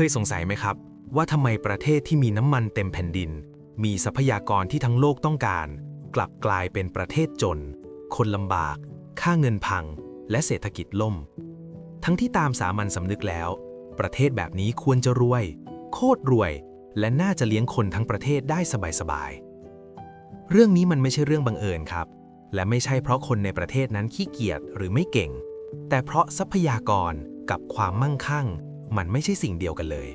เคยสงสัยไหมครับ ว่าทำไมประเทศที่มีน้ำมันเต็มแผ่นดิน มีทรัพยากรที่ทั้งโลกต้องการ กลับกลายเป็นประเทศจน คนลำบาก ค่าเงินพัง และเศรษฐกิจล่ม ทั้งที่ตามสามัญสำนึกแล้ว ประเทศแบบนี้ควรจะรวย โคตรรวย และน่าจะเลี้ยงคนทั้งประเทศได้สบายๆเรื่องนี้มันไม่ใช่เรื่องบังเอิญครับ และไม่ใช่เพราะคนในประเทศนั้นขี้เกียจหรือไม่เก่ง แต่เพราะทรัพยากรกับความมั่งคั่ง มันไม่ใช่สิ่งเดียวกันเลย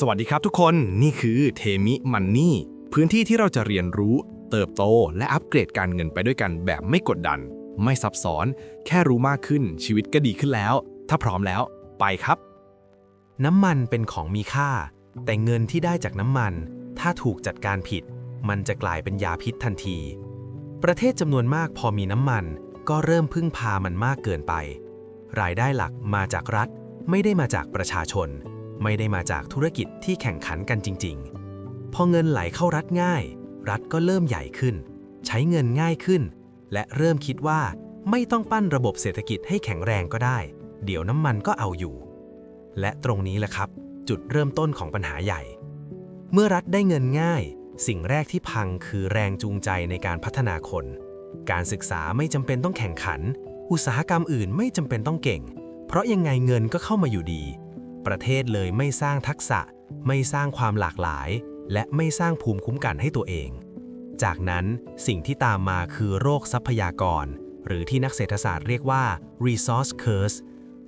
สวัสดีครับทุกคนนี่คือเทมิมันนี่พื้นที่ที่เราจะเรียนรู้ เติบโต และอัปเกรดการเงินไปด้วยกันแบบไม่กดดัน ไม่ซับซ้อน แค่รู้มากขึ้นชีวิตก็ดีขึ้นแล้ว ถ้าพร้อมแล้วไปครับ น้ำมันเป็นของมีค่า แต่เงินที่ได้จากน้ำมัน ถ้าถูกจัดการผิด มันจะกลายเป็นยาพิษทันที ประเทศจำนวนมากพอมีน้ำมัน ก็เริ่มพึ่งพามันมากเกินไป รายได้หลักมาจากรัฐ ไม่ได้มาจากประชาชน ไม่ได้มาจากธุรกิจที่แข่งขันกันจริง ๆ พอเงินไหลเข้ารัฐง่าย รัฐก็เริ่มใหญ่ขึ้น ใช้เงินง่ายขึ้น และเริ่มคิดว่าไม่ต้องปั้นระบบเศรษฐกิจให้แข็งแรงก็ได้ เดี๋ยวน้ำมันก็เอาอยู่ และตรงนี้แหละครับ จุดเริ่มต้นของปัญหาใหญ่ เมื่อรัฐได้เงินง่าย สิ่งแรกที่พังคือแรงจูงใจในการพัฒนาคน การศึกษาไม่จำเป็นต้องแข่งขัน อุตสาหกรรมอื่นไม่จำเป็นต้องเก่ง เพราะยังไงเงินก็เข้ามาอยู่ดี ประเทศเลยไม่สร้างทักษะ ไม่สร้างความหลากหลาย และไม่สร้างภูมิคุ้มกันให้ตัวเอง จากนั้นสิ่งที่ตามมาคือโรคทรัพยากร หรือที่นักเศรษฐศาสตร์เรียกว่า resource curse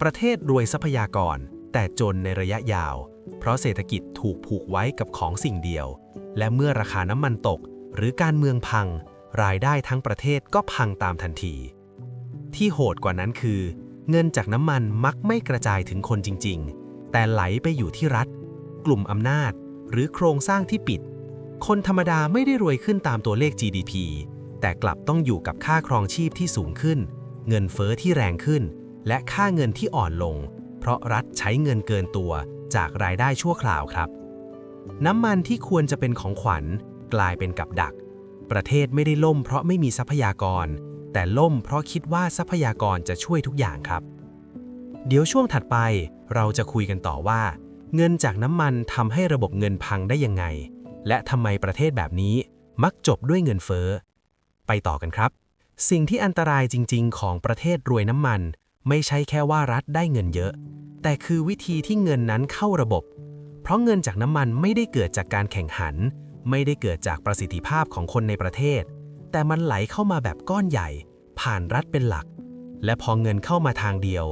ประเทศรวยทรัพยากร แต่จนในระยะยาว เพราะเศรษฐกิจถูกผูกไว้กับของสิ่งเดียว และเมื่อราคาน้ำมันตก หรือการเมืองพัง รายได้ทั้งประเทศก็พังตามทันที ที่โหดกว่านั้นคือ เงินจากน้ำมันมักไม่กระจายถึงคนจริง ๆ แต่ไหลไปอยู่ที่รัฐ กลุ่มอำนาจ หรือโครงสร้างที่ปิด คนธรรมดาไม่ได้รวยขึ้นตามตัวเลข GDP แต่กลับต้องอยู่กับค่าครองชีพที่สูงขึ้น เงินเฟอ้อที่แรงขึ้น และค่าเงินที่อ่อนลง เพราะรัฐใช้เงินเกินตัวจากรายได้ชั่วคราวครับ น้ำมันที่ควรจะเป็นของขวัญ กลายเป็นกับดัก ประเทศไม่ได้ล่มเพราะไม่มีทรัพยากร แต่ล่มเพราะคิดว่าทรัพยากรจะช่วยทุกอย่างครับ เดี๋ยวช่วงถัดไปเราจะคุยกันต่อว่า เงินจากน้ำมันทำให้ระบบเงินพังได้ยังไง และทำไมประเทศแบบนี้มักจบด้วยเงินเฟ้อ ไปต่อกันครับ สิ่งที่อันตรายจริง ๆ ของประเทศรวยน้ำมัน ไม่ใช่แค่ว่ารัฐได้เงินเยอะ แต่คือวิธีที่เงินนั้นเข้าระบบ เพราะเงินจากน้ำมันไม่ได้เกิดจากการแข่งขัน ไม่ได้เกิดจากประสิทธิภาพของคนในประเทศ แต่มันไหลเข้ามาแบบก้อนใหญ่ ผ่านรัฐเป็นหลัก และพอเงินเข้ามาทางเดียว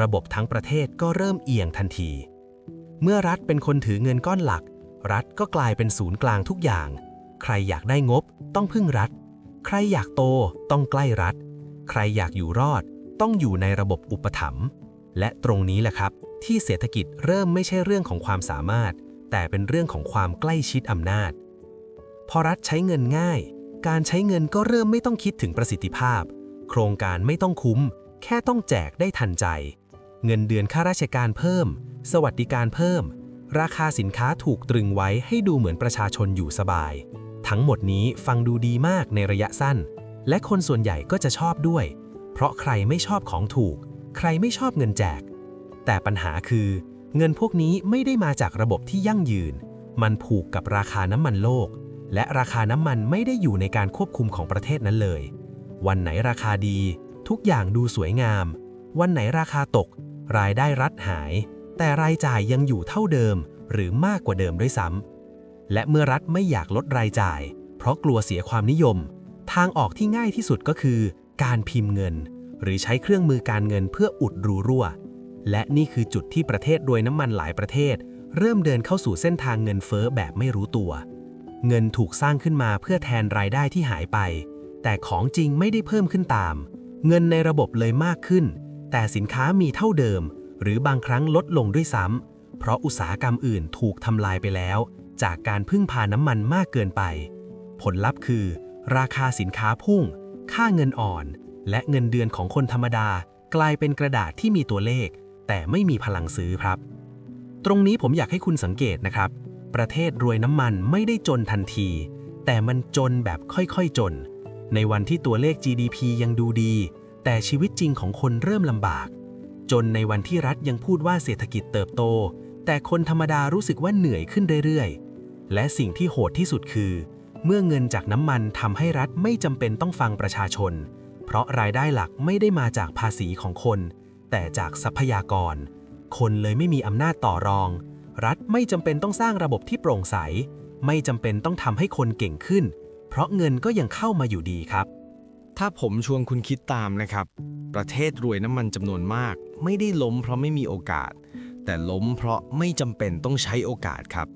ระบบทั้งประเทศก็เริ่มเอียงทันที เมื่อรัฐเป็นคนถือเงินก้อนหลัก รัฐก็กลายเป็นศูนย์กลางทุกอย่าง ใครอยากได้งบต้องพึ่งรัฐ ใครอยากโตต้องใกล้รัฐ ใครอยากอยู่รอด ต้องอยู่ในระบบอุปถัมภ์และตรงนี้แหละครับ ที่เศรษฐกิจเริ่มไม่ใช่เรื่องของความสามารถ แต่เป็นเรื่องของความใกล้ชิดอำนาจ พอรัฐใช้เงินง่าย การใช้เงินก็เริ่มไม่ต้องคิดถึงประสิทธิภาพ โครงการไม่ต้องคุ้ม แค่ต้องแจกได้ทันใจ เงินเดือนข้าราชการเพิ่ม สวัสดิการเพิ่ม ราคาสินค้าถูกตรึงไว้ให้ดูเหมือนประชาชนอยู่สบาย ทั้งหมดนี้ฟังดูดีมากในระยะสั้น และคนส่วนใหญ่ก็จะชอบด้วย เพราะใครไม่ชอบของถูก ใครไม่ชอบเงินแจก แต่ปัญหาคือ เงินพวกนี้ไม่ได้มาจากระบบที่ยั่งยืน มันผูกกับราคาน้ำมันโลก และราคาน้ำมันไม่ได้อยู่ในการควบคุมของประเทศนั้นเลย วันไหนราคาดี ทุกอย่างดูสวยงาม วันไหนราคาตก รายได้รัฐหาย แต่รายจ่ายยังอยู่เท่าเดิม หรือมากกว่าเดิมด้วยซ้ำและเมื่อรัฐไม่อยากลดรายจ่าย เพราะกลัวเสียความนิยม ทางออกที่ง่ายที่สุดก็คือ การพิมพ์เงิน หรือใช้เครื่องมือการเงินเพื่ออุดรูรั่ว และนี่คือจุดที่ประเทศรวยน้ำมันหลายประเทศ เริ่มเดินเข้าสู่เส้นทางเงินเฟ้อแบบไม่รู้ตัว เงินถูกสร้างขึ้นมาเพื่อแทนรายได้ที่หายไป แต่ของจริงไม่ได้เพิ่มขึ้นตาม เงินในระบบเลยมากขึ้น แต่สินค้ามีเท่าเดิม หรือบางครั้งลดลงด้วยซ้ำเพราะอุตสาหกรรมอื่นถูกทำลายไปแล้ว จากการพึ่งพาน้ำมันมากเกินไป ผลลัพธ์คือ ราคาสินค้าพุ่ง ค่าเงินอ่อน และเงินเดือนของคนธรรมดา กลายเป็นกระดาษที่มีตัวเลข แต่ไม่มีพลังซื้อครับ ตรงนี้ผมอยากให้คุณสังเกตนะครับ ประเทศรวยน้ำมันไม่ได้จนทันที แต่มันจนแบบค่อยๆจน ในวันที่ตัวเลข GDP ยังดูดี แต่ชีวิตจริงของคนเริ่มลำบาก จนในวันที่รัฐยังพูดว่าเศรษฐกิจเติบโต แต่คนธรรมดารู้สึกว่าเหนื่อยขึ้นเรื่อยๆ และสิ่งที่โหดที่สุดคือ เมื่อเงินจากน้ำมันทำให้รัฐไม่จำเป็นต้องฟังประชาชน เพราะรายได้หลักไม่ได้มาจากภาษีของคน แต่จากทรัพยากร คนเลยไม่มีอำนาจต่อรอง รัฐไม่จำเป็นต้องสร้างระบบที่โปร่งใส ไม่จำเป็นต้องทำให้คนเก่งขึ้น เพราะเงินก็ยังเข้ามาอยู่ดีครับ ถ้าผมชวนคุณคิดตามนะครับ ประเทศรวยน้ำมันจำนวนมาก ไม่ได้ล้มเพราะไม่มีโอกาส แต่ล้มเพราะไม่จำเป็นต้องใช้โอกาสครับ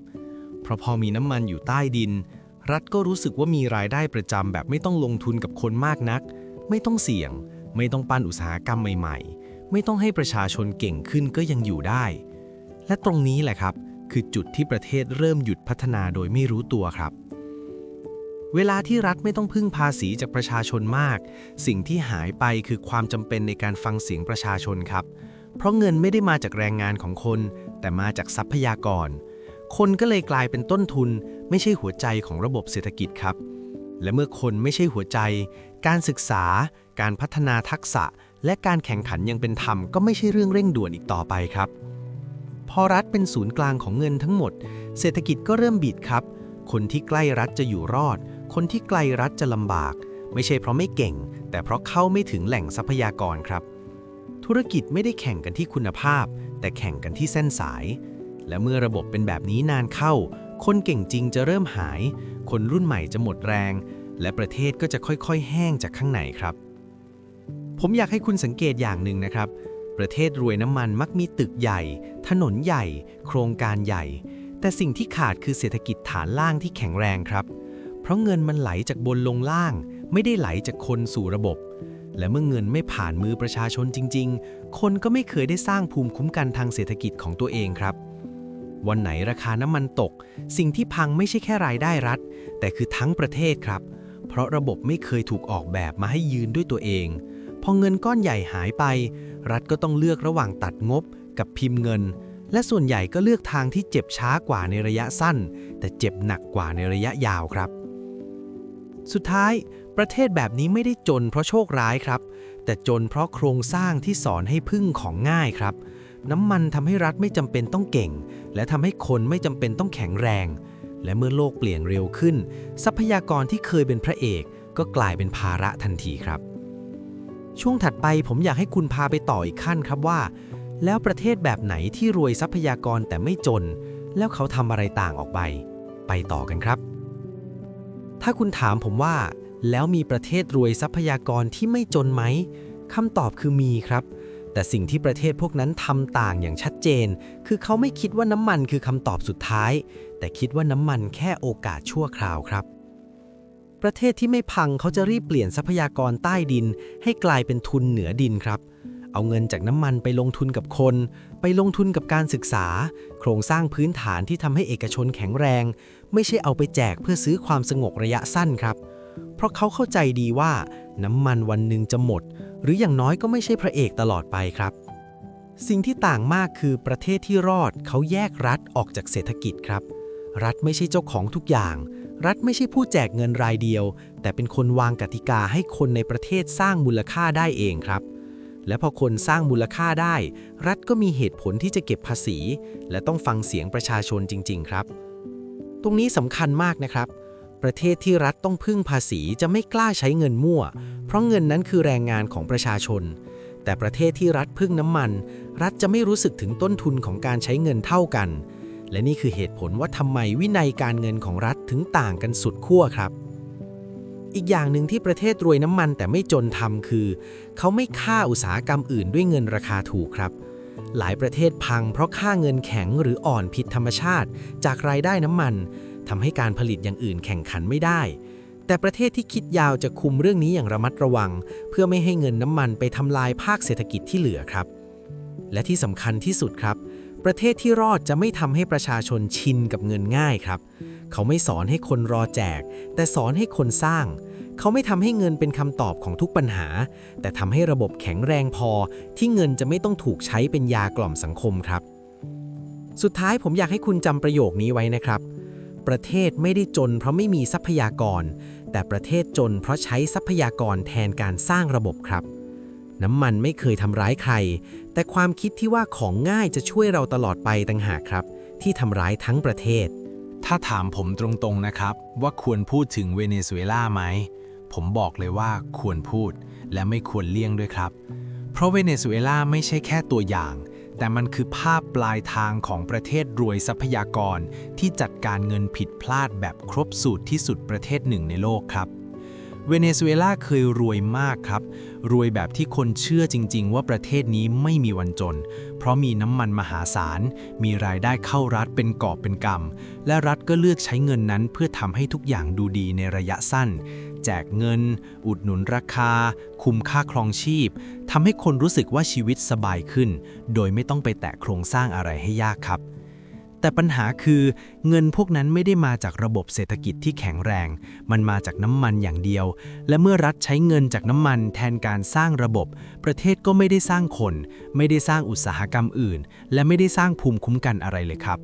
เพราะพอมีน้ำมันอยู่ใต้ดิน รัฐก็รู้สึกว่ามีรายได้ประจำแบบไม่ต้องลงทุนกับคนมากนัก ไม่ต้องเสี่ยง ไม่ต้องปั้นอุตสาหกรรมใหม่ ๆ ไม่ต้องให้ประชาชนเก่งขึ้นก็ยังอยู่ได้ และตรงนี้แหละครับ คือจุดที่ประเทศเริ่มหยุดพัฒนาโดยไม่รู้ตัวครับ เวลาที่รัฐไม่ต้องพึ่งภาษีจากประชาชนมาก สิ่งที่หายไปคือความจำเป็นในการฟังเสียงประชาชนครับ เพราะเงินไม่ได้มาจากแรงงานของคน แต่มาจากทรัพยากร คนก็เลยกลายเป็นต้นทุน ไม่ใช่หัวใจของระบบเศรษฐกิจครับ และเมื่อคนไม่ใช่หัวใจ การศึกษา การพัฒนาทักษะ และการแข่งขันยังเป็นธรรมก็ไม่ใช่เรื่องเร่งด่วนอีกต่อไปครับ พอรัฐเป็นศูนย์กลางของเงินทั้งหมด เศรษฐกิจก็เริ่มบิดครับ คนที่ใกล้รัฐจะอยู่รอด คนที่ไกลรัฐจะลำบาก ไม่ใช่เพราะไม่เก่ง แต่เพราะเข้าไม่ถึงแหล่งทรัพยากรครับ ธุรกิจไม่ได้แข่งกันที่คุณภาพ แต่แข่งกันที่เส้นสาย และเมื่อระบบเป็นแบบนี้นานเข้า คนเก่งจริงจะเริ่มหาย คนรุ่นใหม่จะหมดแรง และประเทศก็จะค่อยๆ แห้งจากข้างในครับ ผมอยากให้คุณสังเกตอย่างหนึ่งนะครับ ประเทศรวยน้ำมันมักมีตึกใหญ่ ถนนใหญ่ โครงการใหญ่ แต่สิ่งที่ขาดคือเศรษฐกิจฐานล่างที่แข็งแรงครับ เพราะเงินมันไหลจากบนลงล่าง ไม่ได้ไหลจากคนสู่ระบบ และเมื่อเงินไม่ผ่านมือประชาชนจริง ๆ คนก็ไม่เคยได้สร้างภูมิคุ้มกันทางเศรษฐกิจของตัวเองครับ วันไหนราคาน้ำมันตก สิ่งที่พังไม่ใช่แค่รายได้รัฐ แต่คือทั้งประเทศครับ เพราะระบบไม่เคยถูกออกแบบมาให้ยืนด้วยตัวเองพอเงินก้อนใหญ่หายไป รัฐก็ต้องเลือกระหว่างตัดงบกับพิมพ์เงิน และส่วนใหญ่ก็เลือกทางที่เจ็บช้ากว่าในระยะสั้น แต่เจ็บหนักกว่าในระยะยาวครับ สุดท้าย ประเทศแบบนี้ไม่ได้จนเพราะโชคร้ายครับ แต่จนเพราะโครงสร้างที่สอนให้พึ่งของง่ายครับ น้ำมันทำให้รัฐไม่จำเป็นต้องเก่ง และทำให้คนไม่จำเป็นต้องแข็งแรง และเมื่อโลกเปลี่ยนเร็วขึ้น ทรัพยากรที่เคยเป็นพระเอก ก็กลายเป็นภาระทันทีครับ ช่วงถัดไปผมอยากให้คุณพาไปต่ออีกขั้นครับว่า แล้วประเทศแบบไหนที่รวยทรัพยากรแต่ไม่จน แล้วเขาทำอะไรต่างออกไป ไปต่อกันครับ ถ้าคุณถามผมว่า แล้วมีประเทศรวยทรัพยากรที่ไม่จนไหมคำตอบคือมีครับ แต่สิ่งที่ประเทศพวกนั้นทำต่างอย่างชัดเจน คือเขาไม่คิดว่าน้ำมันคือคำตอบสุดท้าย แต่คิดว่าน้ำมันแค่โอกาสชั่วคราวครับ ประเทศที่ไม่พังเขาจะรีบเปลี่ยนทรัพยากรใต้ดิน ให้กลายเป็นทุนเหนือดินครับ เอาเงินจากน้ำมันไปลงทุนกับคน ไปลงทุนกับการศึกษา โครงสร้างพื้นฐานที่ทำให้เอกชนแข็งแรง ไม่ใช่เอาไปแจกเพื่อซื้อความสงบระยะสั้นครับ เพราะเขาเข้าใจดีว่าน้ำมันวันหนึ่งจะหมด หรืออย่างน้อยก็ไม่ใช่พระเอกตลอดไปครับ สิ่งที่ต่างมากคือประเทศที่รอดเขาแยกรัฐออกจากเศรษฐกิจครับ รัฐไม่ใช่เจ้าของทุกอย่าง รัฐไม่ใช่ผู้แจกเงินรายเดียว แต่เป็นคนวางกติกาให้คนในประเทศสร้างมูลค่าได้เองครับ และพอคนสร้างมูลค่าได้ รัฐก็มีเหตุผลที่จะเก็บภาษี และต้องฟังเสียงประชาชนจริง ๆ ครับ ตรงนี้สำคัญมากนะครับ ประเทศที่รัฐต้องพึ่งภาษีจะไม่กล้าใช้เงินมั่ว เพราะเงินนั้นคือแรงงานของประชาชน แต่ประเทศที่รัฐพึ่งน้ำมัน รัฐจะไม่รู้สึกถึงต้นทุนของการใช้เงินเท่ากัน และนี่คือเหตุผลว่าทำไมวินัยการเงินของรัฐถึงต่างกันสุดขั้วครับ อีกอย่างหนึ่งที่ประเทศรวยน้ำมันแต่ไม่จนทำคือ เขาไม่ฆ่าอุตสาหกรรมอื่นด้วยเงินราคาถูกครับ หลายประเทศพังเพราะค่าเงินแข็งหรืออ่อนผิดธรรมชาติ จากรายได้น้ำมันทำให้การผลิตอย่างอื่นแข่งขันไม่ได้ แต่ประเทศที่คิดยาวจะคุมเรื่องนี้อย่างระมัดระวัง เพื่อไม่ให้เงินน้ำมันไปทำลายภาคเศรษฐกิจที่เหลือครับ และที่สำคัญที่สุดครับ ประเทศที่รอดจะไม่ทำให้ประชาชนชินกับเงินง่ายครับ เขาไม่สอนให้คนรอแจก แต่สอนให้คนสร้าง เขาไม่ทำให้เงินเป็นคำตอบของทุกปัญหา แต่ทำให้ระบบแข็งแรงพอ ที่เงินจะไม่ต้องถูกใช้เป็นยากล่อมสังคมครับ สุดท้ายผมอยากให้คุณจำประโยคนี้ไว้นะครับ ประเทศไม่ได้จนเพราะไม่มีทรัพยากร แต่ประเทศจนเพราะใช้ทรัพยากรแทนการสร้างระบบครับ น้ำมันไม่เคยทำร้ายใคร แต่ความคิดที่ว่าของง่ายจะช่วยเราตลอดไปต่างหากครับ ที่ทำร้ายทั้งประเทศ ถ้าถามผมตรงๆนะครับ ว่าควรพูดถึงเวเนซุเอลาไหม ผมบอกเลยว่าควรพูดและไม่ควรเลี่ยงด้วยครับ เพราะเวเนซุเอลาไม่ใช่แค่ตัวอย่าง แต่มันคือภาพปลายทางของประเทศรวยทรัพยากร ที่จัดการเงินผิดพลาดแบบครบสูตรที่สุดประเทศหนึ่งในโลกครับ เวเนซุเอลาเคยรวยมากครับ รวยแบบที่คนเชื่อจริง ๆ ว่าประเทศนี้ไม่มีวันจน เพราะมีน้ำมันมหาศาล มีรายได้เข้ารัฐเป็นกอบเป็นกำ และรัฐก็เลือกใช้เงินนั้นเพื่อทำให้ทุกอย่างดูดีในระยะสั้น แจกเงิน อุดหนุนราคา คุมค่าครองชีพทำให้คนรู้สึกว่าชีวิตสบายขึ้น โดยไม่ต้องไปแตะโครงสร้างอะไรให้ยากครับ แต่ปัญหาคือเงินพวกนั้นไม่ได้มาจากระบบเศรษฐกิจที่แข็งแรง มันมาจากน้ำมันอย่างเดียว และเมื่อรัฐใช้เงินจากน้ำมันแทนการสร้างระบบ ประเทศก็ไม่ได้สร้างคน ไม่ได้สร้างอุตสาหกรรมอื่น และไม่ได้สร้างภูมิคุ้มกันอะไรเลยครับ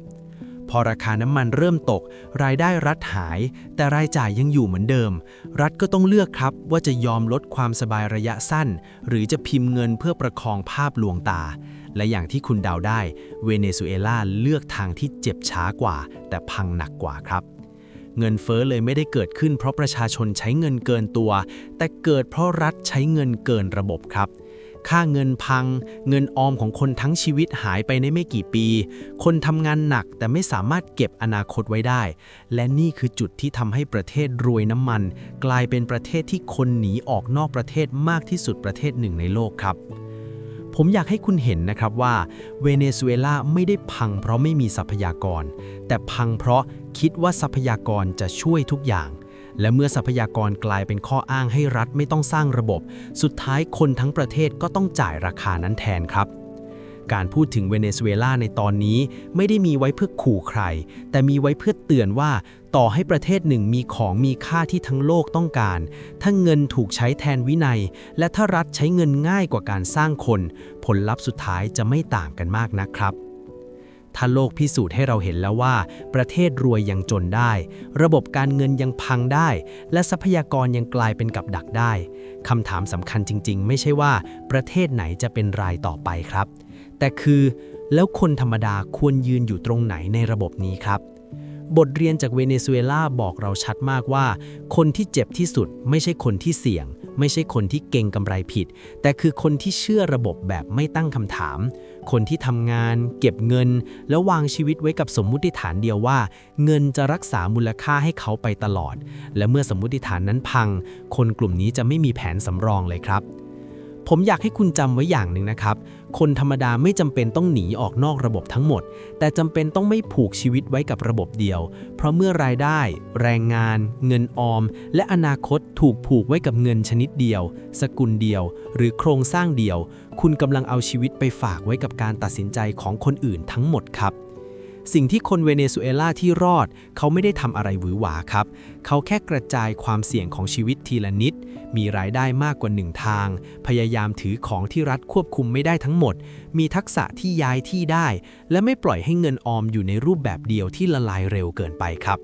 พอราคาน้ำมันเริ่มตก รายได้รัฐหาย แต่รายจ่ายยังอยู่เหมือนเดิม รัฐก็ต้องเลือกครับว่าจะยอมลดความสบายระยะสั้น หรือจะพิมพ์เงินเพื่อประคองภาพลวงตา และอย่างที่คุณเดาได้ เวเนซุเอลาเลือกทางที่เจ็บช้ากว่า แต่พังหนักกว่าครับ เงินเฟ้อเลยไม่ได้เกิดขึ้นเพราะประชาชนใช้เงินเกินตัว แต่เกิดเพราะรัฐใช้เงินเกินระบบครับค่าเงินพัง เงินออมของคนทั้งชีวิตหายไปในไม่กี่ปี คนทำงานหนักแต่ไม่สามารถเก็บอนาคตไว้ได้ และนี่คือจุดที่ทำให้ประเทศรวยน้ำมัน กลายเป็นประเทศที่คนหนีออกนอกประเทศมากที่สุดประเทศหนึ่งในโลกครับ ผมอยากให้คุณเห็นนะครับว่าเวเนซุเอลาไม่ได้พังเพราะไม่มีทรัพยากร แต่พังเพราะคิดว่าทรัพยากรจะช่วยทุกอย่าง และเมื่อทรัพยากรกลายเป็นข้ออ้างให้รัฐไม่ต้องสร้างระบบ สุดท้ายคนทั้งประเทศก็ต้องจ่ายราคานั้นแทนครับ การพูดถึงเวเนซุเอลาในตอนนี้ไม่ได้มีไว้เพื่อขู่ใคร แต่มีไว้เพื่อเตือนว่าต่อให้ประเทศหนึ่งมีของมีค่าที่ทั้งโลกต้องการ ถ้าเงินถูกใช้แทนวินัย และถ้ารัฐใช้เงินง่ายกว่าการสร้างคน ผลลัพธ์สุดท้ายจะไม่ต่างกันมากนะครับถ้าโลกพิสูจน์ให้เราเห็นแล้วว่า ประเทศรวยยังจนได้ ระบบการเงินยังพังได้ และทรัพยากรยังกลายเป็นกับดักได้คำถามสำคัญจริง ๆ ไม่ใช่ว่า ประเทศไหนจะเป็นรายต่อไปครับ แต่คือแล้วคนธรรมดาควรยืนอยู่ตรงไหนในระบบนี้ครับ บทเรียนจากเวเนซุเอลาบอกเราชัดมากว่า คนที่เจ็บที่สุดไม่ใช่คนที่เสี่ยง ไม่ใช่คนที่เก่งกำไรผิด แต่คือคนที่เชื่อระบบแบบไม่ตั้งคำถาม คนที่ทำงาน เก็บเงิน แล้ววางชีวิตไว้กับสมมุติฐานเดียวว่า เงินจะรักษามูลค่าให้เขาไปตลอด และเมื่อสมมุติฐานนั้นพัง คนกลุ่มนี้จะไม่มีแผนสำรองเลยครับผมอยากให้คุณจำไว้อย่างหนึ่งนะครับ คนธรรมดาไม่จำเป็นต้องหนีออกนอกระบบทั้งหมด แต่จำเป็นต้องไม่ผูกชีวิตไว้กับระบบเดียว เพราะเมื่อรายได้ แรงงาน เงินออม และอนาคตถูกผูกไว้กับเงินชนิดเดียว สกุลเดียว หรือโครงสร้างเดียว คุณกำลังเอาชีวิตไปฝากไว้กับการตัดสินใจของคนอื่นทั้งหมดครับสิ่งที่คนเวเนซุเอลาที่รอด เขาไม่ได้ทำอะไรหวือหวาครับ เขาแค่กระจายความเสี่ยงของชีวิตทีละนิด มีรายได้มากกว่าหนึ่งทาง พยายามถือของที่รัฐควบคุมไม่ได้ทั้งหมด มีทักษะที่ย้ายที่ได้ และไม่ปล่อยให้เงินออมอยู่ในรูปแบบเดียวที่ละลายเร็วเกินไปครับ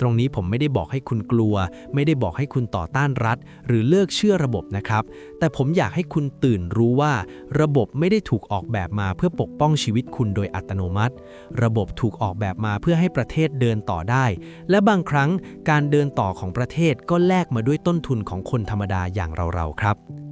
ตรงนี้ผมไม่ได้บอกให้คุณกลัว ไม่ได้บอกให้คุณต่อต้านรัฐ หรือเลิกเชื่อระบบนะครับ แต่ผมอยากให้คุณตื่นรู้ว่า ระบบไม่ได้ถูกออกแบบมาเพื่อปกป้องชีวิตคุณโดยอัตโนมัติ ระบบถูกออกแบบมาเพื่อให้ประเทศเดินต่อได้ และบางครั้งการเดินต่อของประเทศก็แลกมาด้วยต้นทุนของคนธรรมดาอย่างเราๆครับ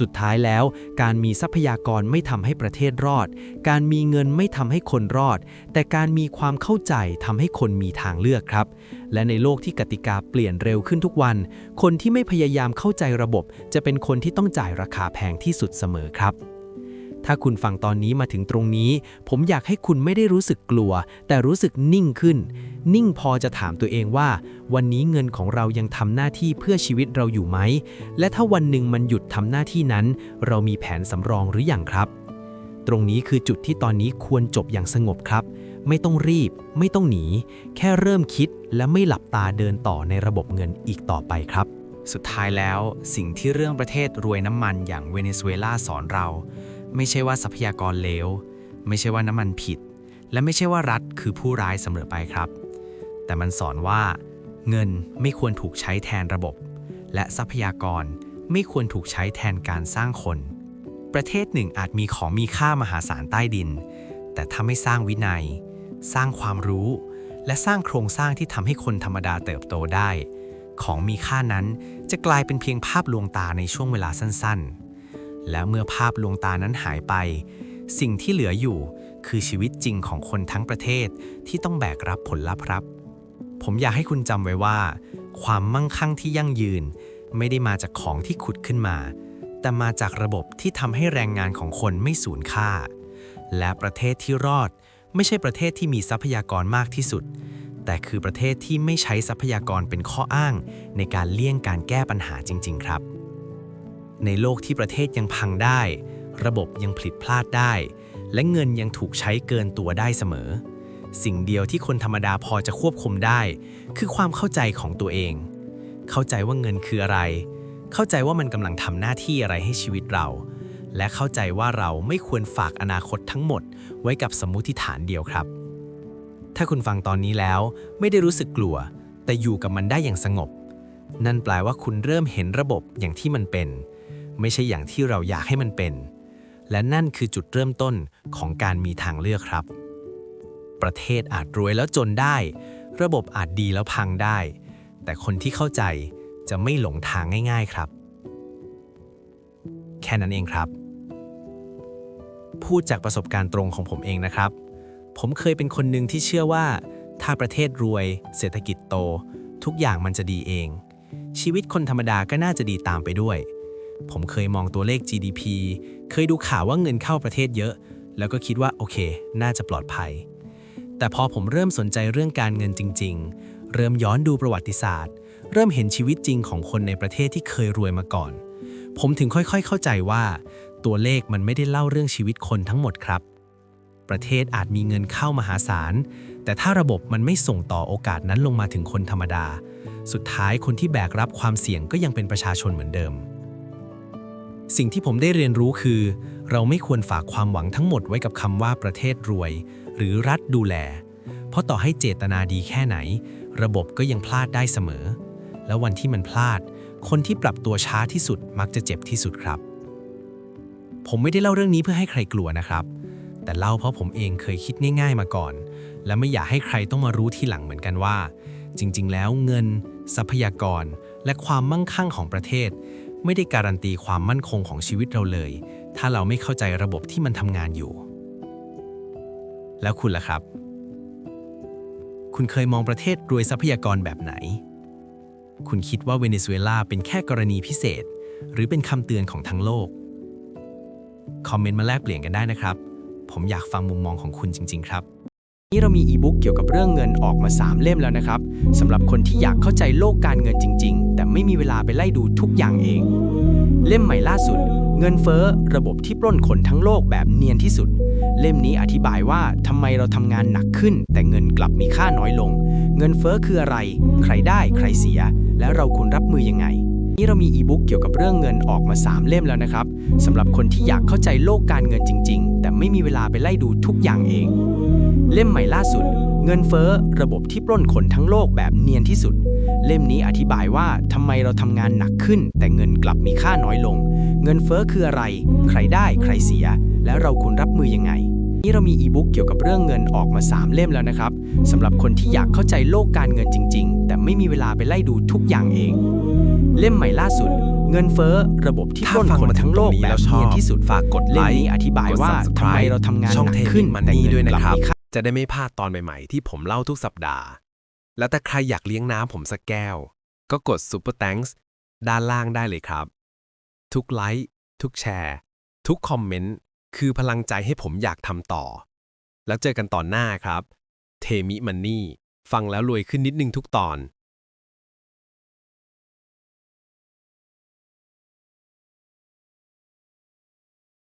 สุดท้ายแล้ว การมีทรัพยากรไม่ทำให้ประเทศรอด การมีเงินไม่ทำให้คนรอด แต่การมีความเข้าใจทำให้คนมีทางเลือกครับ และในโลกที่กติกาเปลี่ยนเร็วขึ้นทุกวัน คนที่ไม่พยายามเข้าใจระบบ จะเป็นคนที่ต้องจ่ายราคาแพงที่สุดเสมอครับ ถ้าคุณฟังตอนนี้มาถึงตรงนี้ ผมอยากให้คุณไม่ได้รู้สึกกลัว แต่รู้สึกนิ่งขึ้น นิ่งพอจะถามตัวเองว่า วันนี้เงินของเรายังทำหน้าที่เพื่อชีวิตเราอยู่ไหม และถ้าวันหนึ่งมันหยุดทำหน้าที่นั้น เรามีแผนสำรองหรืออยังครับ ตรงนี้คือจุดที่ตอนนี้ควรจบอย่างสงบครับ ไม่ต้องรีบ ไม่ต้องหนี แค่เริ่มคิดและไม่หลับตาเดินต่อในระบบเงินอีกต่อไปครับ สุดท้ายแล้วสิ่งที่เรื่องประเทศรวยน้ำมันอย่างเวเนซุเอลาสอนเรา ไม่ใช่ว่าทรัพยากรเลว ไม่ใช่ว่าน้ำมันผิด และไม่ใช่ว่ารัฐคือผู้ร้ายเสมอไปครับ แต่มันสอนว่า เงินไม่ควรถูกใช้แทนระบบ และทรัพยากรไม่ควรถูกใช้แทนการสร้างคน ประเทศหนึ่งอาจมีของมีค่ามหาศาลใต้ดิน แต่ถ้าไม่สร้างวินัย สร้างความรู้ และสร้างโครงสร้างที่ทำให้คนธรรมดาเติบโตได้ ของมีค่านั้นจะกลายเป็นเพียงภาพลวงตาในช่วงเวลาสั้นๆ แล้วเมื่อภาพลวงตานั้นหายไป สิ่งที่เหลืออยู่คือชีวิตจริงของคนทั้งประเทศที่ต้องแบกรับผลลัพธ์ครับ ผมอยากให้คุณจำไว้ว่า ความมั่งคั่งที่ยั่งยืน ไม่ได้มาจากของที่ขุดขึ้นมา แต่มาจากระบบที่ทำให้แรงงานของคนไม่สูญค่า และประเทศที่รอด ไม่ใช่ประเทศที่มีทรัพยากรมากที่สุด แต่คือประเทศที่ไม่ใช้ทรัพยากรเป็นข้ออ้าง ในการเลี่ยงการแก้ปัญหาจริง ๆ ครับ ในโลกที่ประเทศยังพังได้ ระบบยังผลิตพลาดได้ และเงินยังถูกใช้เกินตัวได้เสมอ สิ่งเดียวที่คนธรรมดาพอจะควบคุมได้ คือความเข้าใจของตัวเอง เข้าใจว่าเงินคืออะไร เข้าใจว่ามันกำลังทำหน้าที่อะไรให้ชีวิตเรา และเข้าใจว่าเราไม่ควรฝากอนาคตทั้งหมด ไว้กับสมมุติฐานเดียวครับ ถ้าคุณฟังตอนนี้แล้วไม่ได้รู้สึกกลัว แต่อยู่กับมันได้อย่างสงบ นั่นแปลว่าคุณเริ่มเห็นระบบอย่างที่มันเป็น ไม่ใช่อย่างที่เราอยากให้มันเป็น และนั่นคือจุดเริ่มต้นของการมีทางเลือกครับ ประเทศอาจรวยแล้วจนได้ ระบบอาจดีแล้วพังได้ แต่คนที่เข้าใจจะไม่หลงทางง่าย ๆครับ แค่นั้นเองครับ พูดจากประสบการณ์ตรงของผมเองนะครับ ผมเคยเป็นคนหนึ่งที่เชื่อว่า ถ้าประเทศรวย เศรษฐกิจโต ทุกอย่างมันจะดีเอง ชีวิตคนธรรมดาก็น่าจะดีตามไปด้วย ผมเคยมองตัวเลข GDP เคยดูข่าวว่าเงินเข้าประเทศเยอะ แล้วก็คิดว่าโอเค น่าจะปลอดภัย แต่พอผมเริ่มสนใจเรื่องการเงินจริง ๆ เริ่มย้อนดูประวัติศาสตร์ เริ่มเห็นชีวิตจริงของคนในประเทศที่เคยรวยมาก่อน ผมถึงค่อยๆ เข้าใจว่า ตัวเลขมันไม่ได้เล่าเรื่องชีวิตคนทั้งหมดครับ ประเทศอาจมีเงินเข้ามหาศาล แต่ถ้าระบบมันไม่ส่งต่อโอกาสนั้นลงมาถึงคนธรรมดา สุดท้ายคนที่แบกรับความเสี่ยงก็ยังเป็นประชาชนเหมือนเดิม สิ่งที่ผมได้เรียนรู้คือ เราไม่ควรฝากความหวังทั้งหมดไว้กับคำว่าประเทศรวย หรือรัฐดูแล เพราะต่อให้เจตนาดีแค่ไหน ระบบก็ยังพลาดได้เสมอ แล้ววันที่มันพลาด คนที่ปรับตัวช้าที่สุดมักจะเจ็บที่สุดครับ ผมไม่ได้เล่าเรื่องนี้เพื่อให้ใครกลัวนะครับ แต่เล่าเพราะผมเองเคยคิดง่าย ๆ มาก่อน และไม่อยากให้ใครต้องมารู้ทีหลังเหมือนกันว่า จริง ๆ แล้วเงิน ทรัพยากร และความมั่งคั่งของประเทศ ไม่ได้การันตีความมั่นคงของชีวิตเราเลย ถ้าเราไม่เข้าใจระบบที่มันทำงานอยู่ แล้วคุณล่ะครับ คุณเคยมองประเทศรวยทรัพยากรแบบไหน คุณคิดว่าเวเนซุเอลาเป็นแค่กรณีพิเศษ หรือเป็นคำเตือนของทั้งโลก คอมเมนต์มาแลกเปลี่ยนกันได้นะครับ ผมอยากฟังมุมมองของคุณจริง ๆ ครับ นี่เรามีอีบุ๊กเกี่ยวกับเรื่องเงินออกมา 3 เล่มแล้วนะครับสำหรับคนที่อยากเข้าใจโลกการเงินจริง ๆ แต่ไม่มีเวลาไปไล่ดูทุกอย่างเอง เล่มใหม่ล่าสุด เงินเฟ้อระบบที่ปล้นคนทั้งโลกแบบเนียนที่สุด เล่มนี้อธิบายว่าทำไมเราทำงานหนักขึ้น แต่เงินกลับมีค่าน้อยลง เงินเฟ้อคืออะไร ใครได้ใครเสีย และเราควรรับมือยังไงนี่เรามีอีบุ๊กเกี่ยวกับเรื่องเงินออกมา 3 เล่มแล้วนะครับสำหรับคนที่อยากเข้าใจโลกการเงินจริง ๆ แต่ไม่มีเวลาไปไล่ดูทุกอย่างเอง เล่มใหม่ล่าสุด เงินเฟ้อระบบที่ปล้นคนทั้งโลกแบบเนียนที่สุด เล่มนี้อธิบายว่าทำไมเราทำงานหนักขึ้น แต่เงินกลับมีค่าน้อยลง เงินเฟ้อคืออะไร ใครได้ใครเสีย และเราควรรับมือยังไงนี่เรามีอีบุ๊กเกี่ยวกับเรื่องเงินออกมา 3 เล่มแล้วนะครับสำหรับคนที่อยากเข้าใจโลกการเงินจริง ๆ แต่ไม่มีเวลาไปไล่ดูทุกอย่างเอง เล่มใหม่ล่าสุด เงินเฟ้อระบบที่ปล้นคนทั้งโลกแบบเนียนที่สุดฝากกดไลเล่มค์นี้อธิบายว่าทำไมเราทำงานช่องหนัเทกมิขึ้นมันแต่นี่เงิด้วยนนะกลับครับมีค่า จะได้ไม่พลาดตอนใหม่ๆ ที่ผมเล่าทุกสัปดาห์ แล้วถ้าใครอยากเลี้ยงน้ำผมสักแก้ว ก็กด Super Thanks ด้านล่างได้เลยครับ ทุกไลค์ทุกแชร์ ทุกคอมเมนต์ คือพลังใจให้ผมอยากทำต่อ แล้วเจอกันตอนหน้าครับ เทมิมันนี่ ฟังแล้วรวยขึ้นนิดนึงทุกตอน